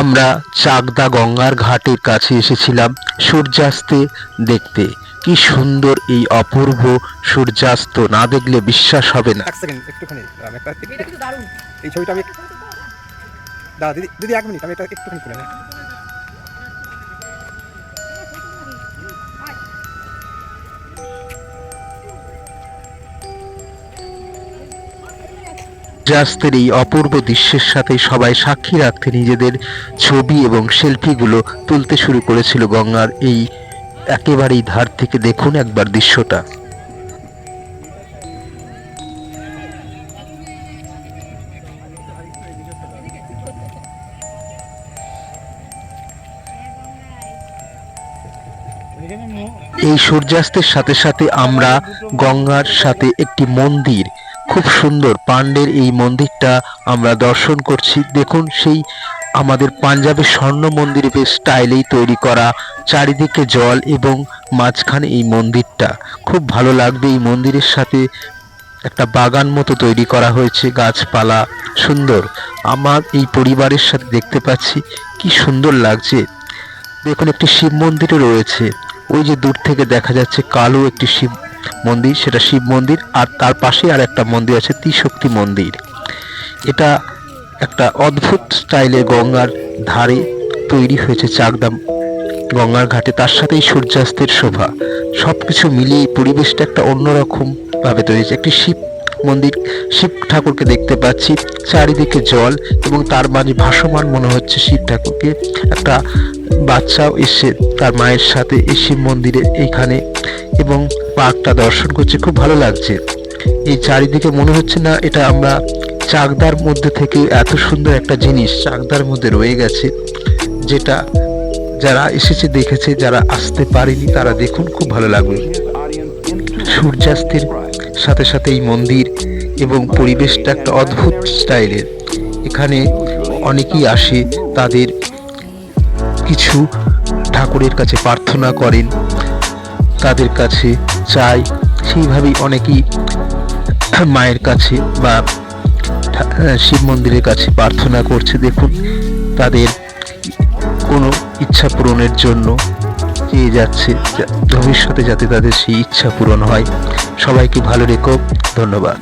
আমরা চাকদা গঙ্গার ঘাটের কাছে এসেছিলাম সূর্যাস্তে দেখতে। কি সুন্দর এই অপূর্ব সূর্যাস্ত না দেখলে বিশ্বাস হবে না। এক সেকেন্ড একটুখানি এই ছবিটা আমি দাদা দিদি দিদি এক মিনিট আমি এটা একটুখানি তুলে সূর্যাস্তের এই অপূর্ব দৃশ্যের সাথে সবাই সাক্ষী রাখতে নিজেদের ছবি এবং সেলফিগুলো তুলতে শুরু করেছিল গঙ্গার এই একেবারেই ধার থেকে দেখুন একবার দৃশ্যটা। এই সূর্যাস্তের সাথে সাথে আমরা গঙ্গার সাথে একটি মন্দির খুব সুন্দর। পান্ডের এই মন্দিরটা আমরা দর্শন করছি। দেখুন, সেই আমাদের পাঞ্জাবের স্বর্ণ মন্দিরের স্টাইলেই তৈরি করা চারিদিকে জল এবং মাঝখানে এই মন্দিরটা। খুব ভালো লাগবে এই মন্দিরের সাথে একটা বাগান মতো তৈরি করা হয়েছে, গাছপালা, সুন্দর। আমার এই পরিবারের সাথে দেখতে পাচ্ছি, কি সুন্দর লাগছে। দেখুন, একটি শিব মন্দিরও রয়েছে। ওই যে দূর থেকে দেখা যাচ্ছে কালো একটি শিব মন্দির, সেটা শিব মন্দির, আর তার পাশে আর একটা মন্দির আছে, ত্রিশক্তি মন্দির। এটা একটা অদ্ভুত স্টাইলে গঙ্গার ধারে তৈরি হয়েছে চাকদাম গঙ্গার ঘাটে। তার সাথেই সূর্যাস্তের শোভা। সব কিছু মিলিয়ে পরিবেশটা একটা অন্যরকম ভাবে তৈরি হয়েছে। একটি শিব মন্দির, শিব ঠাকুরকে দেখতে পাচ্ছি। চারিদিকে জল এবং তার মাঝে ভাসমান মনে হচ্ছে শিব ঠাকুরকে। একটা বাচ্চাও এসে তার মায়ের সাথে এই শিব মন্দিরে এইখানে এবং পার্কটা দর্শন করছে, খুব ভালো লাগছে। এই চারিদিকে মনে হচ্ছে না এটা আমরা চাকদার মধ্যে থেকে এত সুন্দর একটা জিনিস চাকদার মধ্যে রয়ে গেছে, যেটা যারা এসেছে, দেখেছে, যারা আসতে পারেনি, তারা দেখুন, খুব ভালো লাগবে সূর্যাস্তের সাথে সাথে এই মন্দির এবং পরিবেশটা একটা অদ্ভুত স্টাইলের। এখানে অনেকেই আসে, তাদের কিছু ঠাকুরের কাছে প্রার্থনা করেন তাদের কাছে চাই। সেইভাবেই অনেকেই মায়ের কাছে বা শিব মন্দিরের কাছে প্রার্থনা করছে। দেখুন, তাদের কোনো ইচ্ছা পূরণের জন্য চেয়ে যাচ্ছে ভবিষ্যতে যাতে তাদের সেই ইচ্ছা পূরণ হয়। সবাইকে ভালো রেখো। ধন্যবাদ।